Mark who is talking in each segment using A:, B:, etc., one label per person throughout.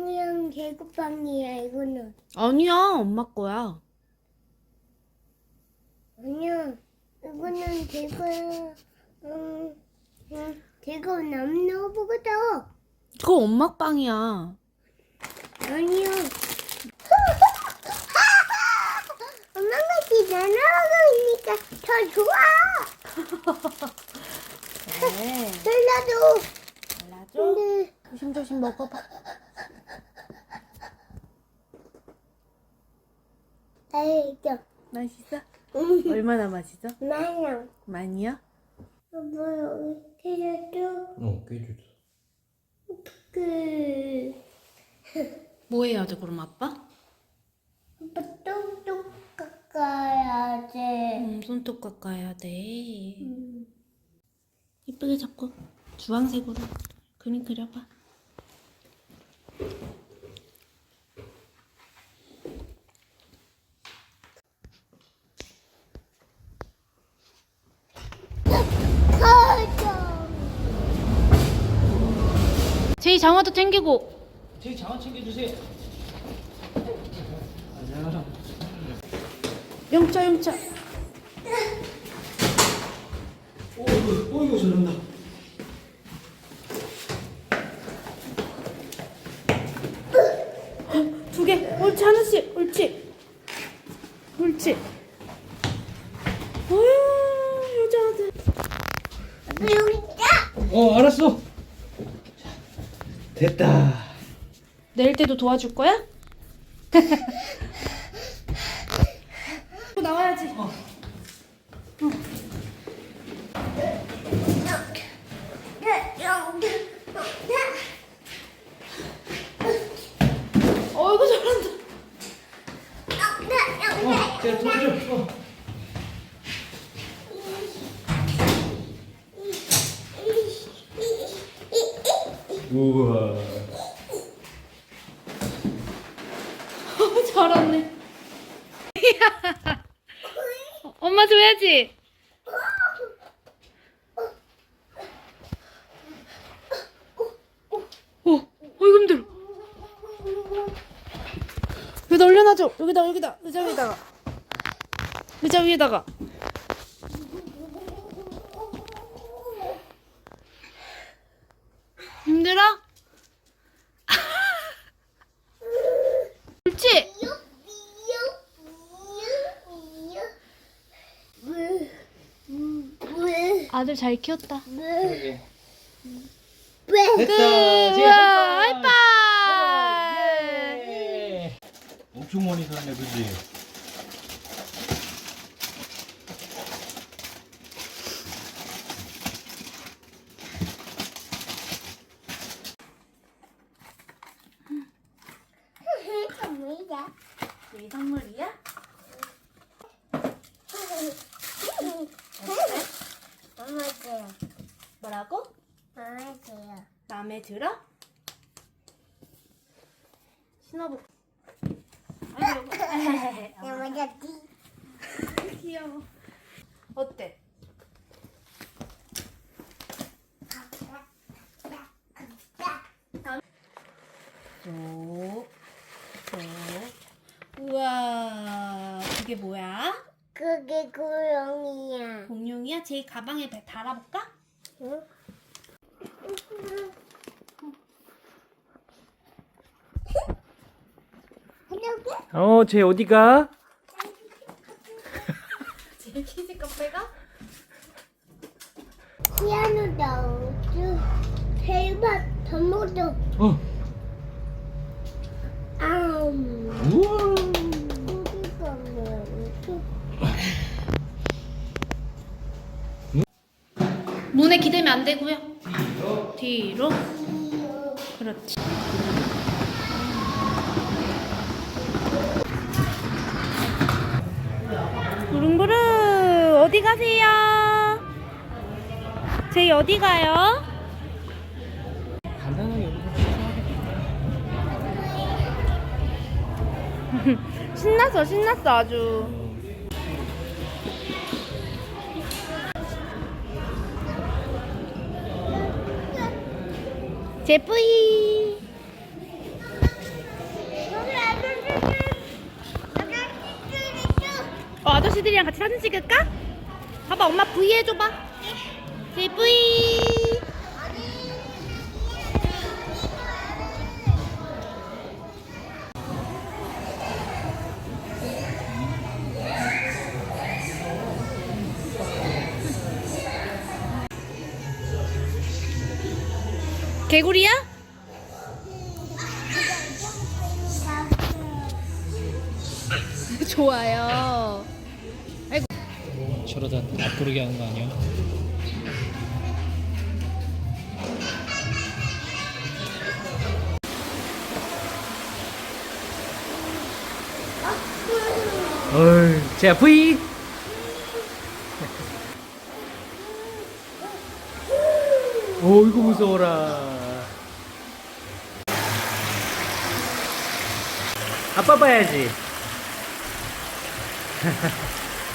A: 빵이랑 개구빵이야 이거는.
B: 아니야, 엄마 거야.
A: 아니야. 이거는 개구야. 음, 음, 개구 남는 거보다.
B: 그거 엄마 빵이야.
A: 아니요. 엄마가 집 날아가고 있으니까 더 좋아.
B: 네.
A: 설라도.
B: 잘라줘.
A: 근데
B: 조심조심 먹어봐.
A: 알죠.
B: 맛있어?
A: 음,
B: 얼마나 맛있어?
A: 마냥.
B: 많이요?
A: 뭐 그래도
C: 어, 꽤 좋다.
B: 그뭐 해야 돼, 그럼 아빠?
A: 아빠 똑똑 깎아야 돼.
B: 음, 손톱 깎아야 돼.
A: 음.
B: 이쁘게 잡고 주황색으로 그림 그려봐. 제이 장화도 챙기고.
C: 제 장화 챙겨주세요. 아니야.
B: 영차 영차.
C: 어이구, 어이구, 잘한다.
B: 두 개. 옳지 하나씩. 옳지. 옳지. 어휴 여자들.
A: 아빠 여기 있다.
C: 어, 알았어. 자, 됐다.
B: 내릴 때도 도와줄 거야? 나와야지. 어. 어이구 잘한다.
C: 어, 제가 도와줘. 어. 우와.
B: 잘하네. 엄마 줘야지. 어, 어이구 힘들어. 여기다 올려놔줘. 여기다 여기다 의자 위에다가. 의자 위에다가. 힘들어? 옳지? 아들 잘 키웠다.
C: 그러게. 됐다.
B: 우와, 하이파이!
C: 예. 엄청 많이 샀네, 그지?
B: 네 선물이야?
A: 엄마세요.
B: 뭐라고?
A: 엄마세요.
B: 마음에 들어? 신어볼게. 아이고,
A: 엄마지.
B: 귀여워. 어때? 쏙, 쏙. 우와, 그게 뭐야?
A: 그게 고양이야.
B: 공룡이야? 제이 가방에 배- 달아볼까?
A: 응?
C: 어, 쟤 어디가?
B: 제이 키즈 카페가?
A: 피아노 나오죠. 대박 더모도
C: 어.
A: 아음.
C: 우와.
A: 어디가 뭐지?
B: 문에 기대면 안 되고요. 뒤로. 그렇지. 부릉부릉 어디 가세요? 제이 어디 가요? 신났어 신났어 아주. 제뿌이. 어, 아저씨들이랑 같이 사진 찍을까? 봐봐, 엄마 V 해줘봐. 제뿌이. 개구리야? 좋아요
C: 저러다 앞구르기 하는 거 아니야? 어이, 자, V. 오, 이거 무서워라. 아빠 봐야지.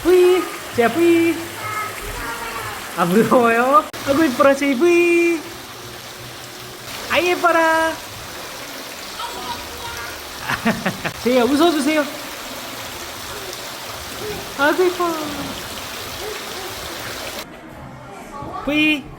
C: V. 자, V. 아, 무서워요? 아이고, 이뻐라, 제 V. 아, 예뻐라. 제이야, 웃어주세요. 아이고, 이뻐. 아.